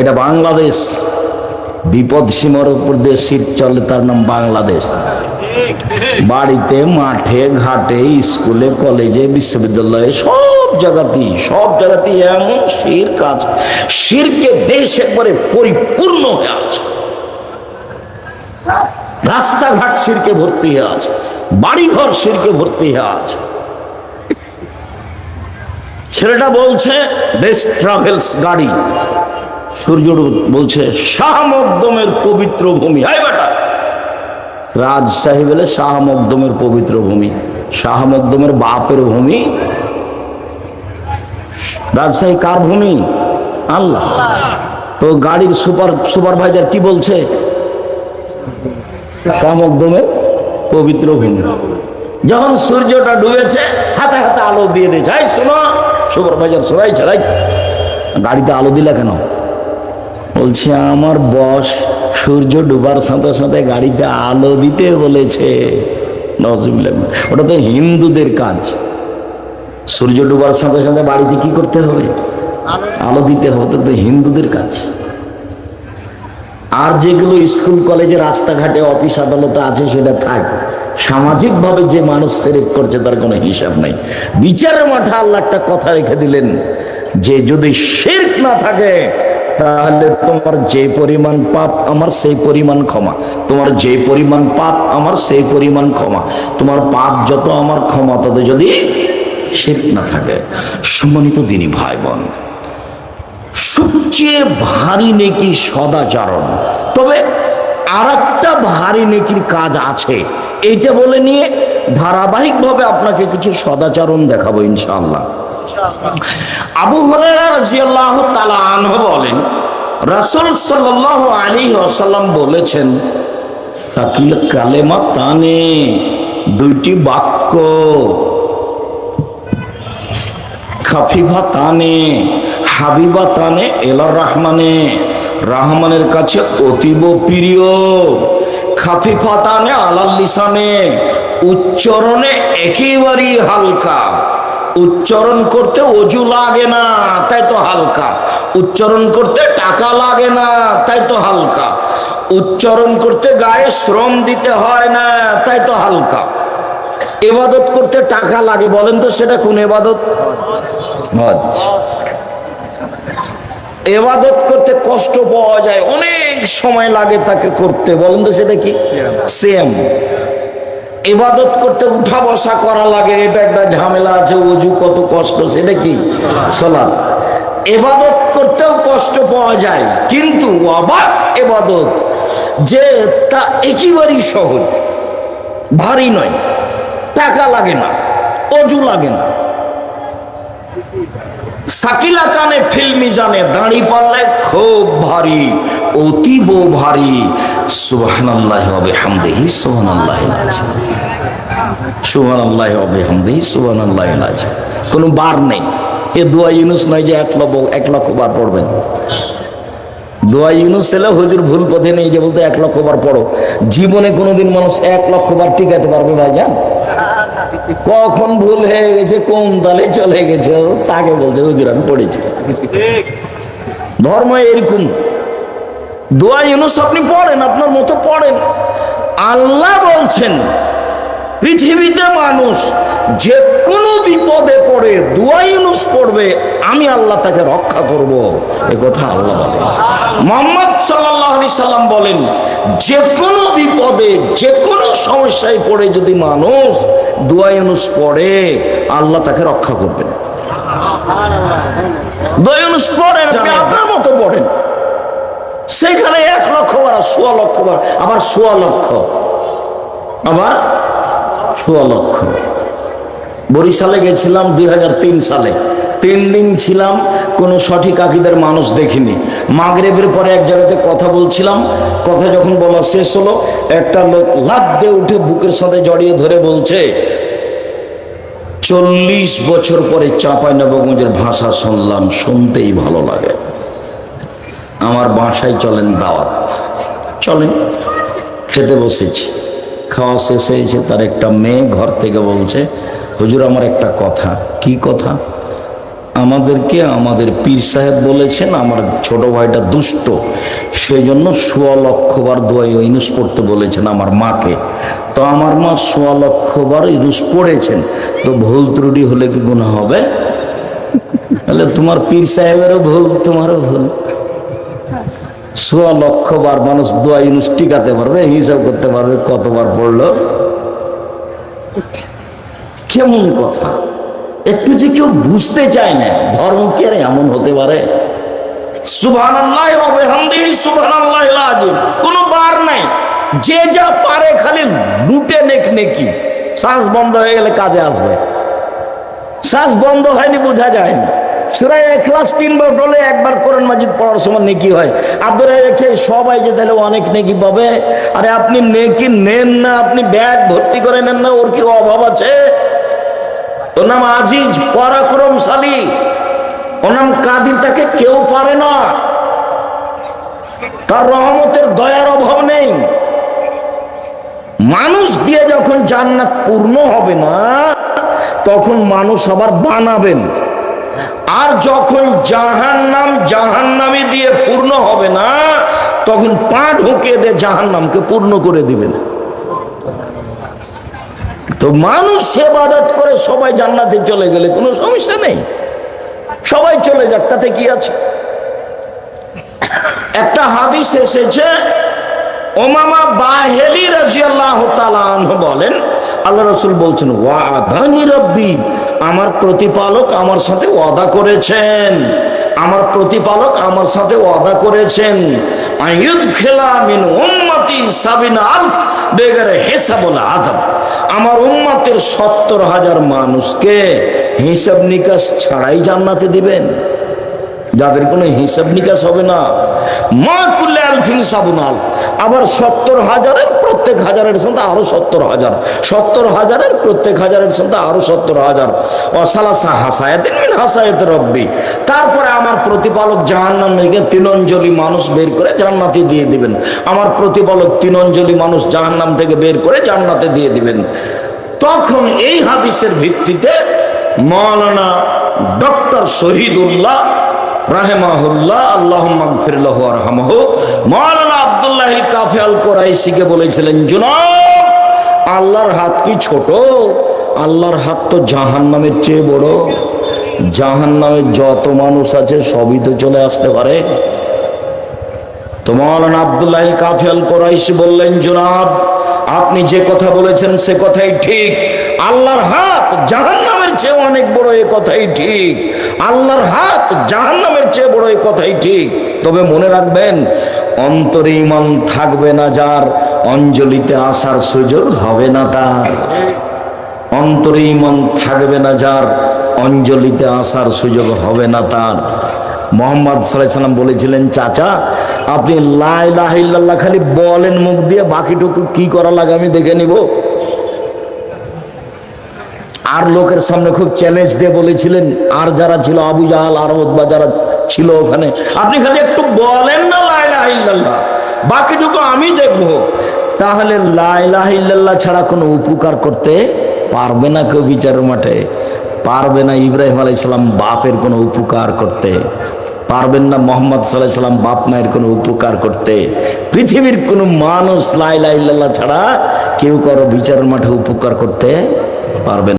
এটা বাংলাদেশ। বিপদ সীমার উপর দিয়ে সিট চলে, তার নাম বাংলাদেশ। বাড়িতে, মাঠে, ঘাটে, স্কুলে, কলেজে, বিশ্ববিদ্যালয়ে, সব জায়গাতেই সব জায়গাতেই এমন শির কাজ। শিরকে দেশ একবারে পরিপূর্ণ হয়ে আছে। রাস্তাঘাট শিরকে ভর্তি হয়ে আছে। বাড়িঘর শিরকে ভর্তি হয়ে আছে। ছেলেটা বলছে বেস্ট ট্রাভেলস গাড়ি। সূর্য বলছে শাহ মকদমের পবিত্র ভূমি। হাই বেটা! রাজশাহী বলে শাহ মকদমের পবিত্র ভূমি শাহ মকদমের বাপের ভূমি। রাজশাহী কার ভূমি? আল্লাহ। তো গাড়ির সুপার সুপারভাইজার কি বলছে? শাহ মকদমের পবিত্র ভূমি। যখন সূর্যটা ডুবেছে, হাতে হাতে আলো দিয়ে দিয়েছে। শোনো, সুপারভাইজার সবাই ছাড়াই গাড়িতে আলো দিলে কেন? বলছে, আমার বস সূর্য ডুবার সাথে সাথে গাড়িতে আলো দিতে বলেছে। ওটা তো হিন্দুদের কাজ। সূর্য ডুবার সাথে সাথে বাড়িতে কি করতে হবে? আলো দিতে হবে তো হিন্দুদের কাজ। আর যেগুলো স্কুল, কলেজে, রাস্তাঘাটে অফিস আদালতে আছে, সেটা থাক। সামাজিকভাবে যে মানুষ সেরেক করছে, তার কোনো হিসাব নাই। বিচারের মাঠে আল্লাহ একটা কথা রেখে দিলেন, যে যদি শেরক না থাকে তাহলে তোমার যে পরিমাণ পাপ আমার সেই পরিমাণ ক্ষমা। তোমার যে পরিমাণ পাপ আমার সেই পরিমাণ ক্ষমা। তোমার পাপ যত আমার ক্ষমা, তত যদি শেরক না থাকে। সম্মানিত দিনী ভাই বোন সবচেয়ে ভারী নেকি সদাচরণ। তবে আর একটা ভারী নেকির কাজ আছে। এইটা বলে নিয়ে ধারাবাহিকভাবে আপনাকে কিছু সদাচরণ দেখাবো ইনশাআল্লাহ। আবু বলেন, রাসূল আলাইহি ওয়াসাল্লাম বলেছেন, সাকিল কালেমা তানে দুইটি বাক্য। খাফিফা তানে, হাবিবা তানে, এলার রহমানে। রহমানের কাছে অতীব প্রিয়। খাফিফা তানে আলাল লিসানে, উচ্চারণে একেবারেই হালকা। উচ্চারণ করতে অজু লাগে না তাই তো হালকা। উচ্চারণ করতে টাকা লাগে না তাই তো হালকা। উচ্চারণ করতে গায়ে শ্রম দিতে হয় না তাই তো হালকা। এবাদত করতে টাকা লাগে বলেন তো সেটা কোন এবাদত? হজ এবাদত করতে কষ্ট পাওয়া যায় অনেক সময় লাগে তাকে করতে বলেন তো সেটা কি? সেম এবাদত করতে উঠা বসা করা লাগে এটা একটা ঝামেলা আছে অজু কত কষ্ট সেটা কি? সোলাদ এবাদত করতেও কষ্ট পাওয়া যায় কিন্তু অবাক এবাদত যে তা একেবারেই সহজ। ভারী নয় টাকা লাগে না অজু লাগে না। সাকিলা কানে ফিল্মি জানে, দাঁড়ি পাল্লে খুব ভারী, অতীব ভারী। সুবহানাল্লাহ হবে হামদেহি সুবহানাল্লাহ সুবহানাল্লাহ হবে হামদেহি সুবহানাল্লাহ কোনো বার নেই। এ দোয়া ইউনুস নয় যে এক লক্ষ এক লক্ষ বার পড়বেন। দোয়া ইউনুস এলে হুজুর ভুল পথে নেই যে বলতে এক লক্ষ বার পড়ো। জীবনে কোনোদিন মানুষ এক লক্ষ বার টিকাতে পারবে ভাই জান কখন ভুল হয়ে গেছে কোন তালে চলে গেছে তাকে বলছে হুজুর আমি পড়েছি। ধর্ম এরকম। দোয়া ইউনুস আপনি পড়েন আপনার মতো পড়েন। আল্লাহ বলছেন পৃথিবীতে মানুষ যে কোনো বিপদে পড়ে দোয়া ইউনুস পড়বে আমি আল্লাহ তাকে রক্ষা করব। এ কথা আল্লাহ বলেন। মোহাম্মদ সাল্লাহ সাল্লাম বলেন যে কোনো বিপদে যে কোনো সমস্যায় পড়ে যদি মানুষ দোয়া ইউনুস পড়ে আল্লাহ তাকে রক্ষা করবেন। দোয়া ইউনুস পড়েন আপনি আপনার মতো পড়েন। সেখানে এক লক্ষ বার সোয়া লক্ষ বার আবার সোয়া লক্ষ আবার সোয়া লক্ষ। বরিশালে গেছিলাম দুই হাজার তিন সালে। তিন দিন ছিলাম, কোনো সঠিক আকিদের মানুষ দেখিনি। মাগরেবের পরে এক জায়গাতে কথা বলছিলাম, কথা যখন বলা শেষ হলো, একটা লোক লাভ দিয়ে উঠে বুকের সাথে জড়িয়ে ধরে বলছে, চল্লিশ বছর পরে চাঁপাই নবগঞ্জের ভাষা শুনলাম, শুনতেই ভালো লাগে। আমার বাসায় চলেন দাওয়াত। চলেন, খেতে বসেছি। খাওয়া শেষ হয়েছে, তার একটা মেয়ে ঘর থেকে বলছে, হুজুর, আমার একটা কথা। কি কথা? আমাদেরকে আমাদের পীর সাহেব বলেছেন আমার ছোট ভাইটা দুষ্ট। সেই জন্য সোয়া লক্ষবার দোয়া ইউনুস পড়তে বলেছেন আমার মাকে। তো আমার মা সোয়া লক্ষবার ইউনুস পড়েছেন। তো ভুল ত্রুটি হলে কি গুণা হবে? তাহলে তোমার পীর সাহেবেরও ভুল তোমারও ভুল। সোয়া লক্ষবার মানুষ দোয়া ইউনুস টিকাতে পারবে হিসাব করতে পারবে কতবার পড়ল। কেমন কথা? একটু যে কেউ বুঝতে চায় না, ধর্ম কি আর এমন হতে পারে? কোনো বার নাই। যে যা পারে খালি লুটে নেক নেকি। শ্বাস বন্ধ হয়ে গেলে কাজে আসবে। শ্বাস বন্ধ হয়নি, বোঝা যায় না। সুরাই এখলাস তিনবার বলে, একবার কোরআন মাজিদ পড়ার সময় নেকি হয়। আপনারা রেখে সবাই যে তাহলে অনেক নেকি পাবে? আরে আপনি নেকি নেন না, আপনি ব্যাগ ভর্তি করে নেন না, ওর কি অভাব আছে? ওর নাম আজিজ, পরাক্রমশালী। ওর নাম কাদির, তাকে কেউ পারে না। তার রহমতের দয়ার অভাব নেই। মানুষ দিয়ে যখন জান্নাত পূর্ণ হবে না, তখন মানুষ আবার বানাবেন। আর যখন জাহান্নাম জাহান্নামি দিয়ে পূর্ণ হবে না, তখন পা ঢুকে দিয়ে জাহান্নামকে পূর্ণ করে দিবেন। তো মানুষ সেবাদত সবাই জান্নাতে চলে গেলে কোনো সমস্যা নেই। সবাই চলে যাক, তাতে কি আছে? একটা হাদিস এসেছে, ওমামা বাহেলি রাজিয়াল্লাহ বলেন, আল্লাহ রসুল বলছেন, ওয়াদানি রব্বি, আমার প্রতিপালক আমার সাথে ওয়াদা করেছেন। আমার প্রতিপালক আমার সাথে ওয়াদা করেছেন। আয়ুদ খেলা মিন উম্মতি সাবিনা আলফ বেগারে হেসাবল আদম আমার উম্মতের সত্তর হাজার মানুষকে হিসাব নিকাশ ছাড়াই জান্নাতে দিবেন। যাদের কোনো হিসাব নিকাশ হবে না। মা কুল্লে আলফিন সাবুন আলফ আবার সত্তর হাজারের প্রত্যেক হাজারের সঙ্গে আরও সত্তর হাজার। সত্তর হাজারের প্রত্যেক হাজারের সঙ্গে আরও সত্তর হাজার। অসালাসা হাসায়াতিন মিন হাসায়াত রব্বি। তারপরে প্রতিপালক জাহান্নাম থেকে তিনঞ্জলি মানুষ বের করে জান্নাতে দিয়ে দিবেন। আমার প্রতিপালক তিনঞ্জলি মানুষ জাহান্নাম থেকে বের করে জান্নাতে দিয়ে দিবেন। তখন এই হাদিসের ভিত্তিতে মৌলানা ডক্টর শহীদুল্লাহ রাহেমাহুল্লাহ আল্লাহ মাগফিরুল্লাহ আরহামাহু মৌলানা আব্দুল্লাহ কাফি আল কোরাইশিকে বলেছিলেন, জুনাব, আল্লাহর হাত কি ছোট? আল্লাহর হাত তো জাহান্নামের চেয়ে বড়। জাহান্নামের যত মানুষ আছে সবই তো চলে আসতে পারে। তো মৌলানা আব্দুল্লাহ কাফি আল কোরাইশি বললেন, জুনাব, আপনি যে কথা বলেছেন সে কথাই ঠিক। আল্লাহর হাত জাহান্নামের চেয়ে অনেক বড় এ কথাই ঠিক। আল্লাহর হাত জাহান্নামের চেয়ে বড় এ কথাই ঠিক। তবে মনে রাখবেন, অন্তরে ইমান থাকবে না যার, অঞ্জলিতে আসার সুযোগ হবে না তার। অন্তরে ইমান থাকবে না যার অঞ্জলিতে আসার সুযোগ হবে না তার। মোহাম্মদ সাল্লাম বলেছিলেন, চাচা, আপনি লাই লাহিল্লাহ খালি বলেন, মুখ দিয়ে বাকিটুকু কি করা লাগে আমি দেখে নিব। আর লোকের সামনে খুব চ্যালেঞ্জ দিয়ে বলেছিলেন, আর যারা ছিল আবু জাহাল, আর বা যারা ছিল ওখানে, আপনি খালি একটু বলেন না লাইলাহিল্লাহ বাকিটুকু আমি দেখব। তাহলে লাইলাহিল্লাহ ছাড়া কোনো উপকার করতে পারবে না কেউ বিচারের মাঠে। পারবে না ইব্রাহিম আলাইসাল্লাম বাপের কোনো উপকার করতে। পারবেন না মোহাম্মদ সাল্লাহ সাল্লাম বাপ মায়ের কোনো উপকার করতে। পৃথিবীর কোনো মানুষ লাইলা ছাড়া কেউ কারও বিচারের মাঠে উপকার করতে পারবেন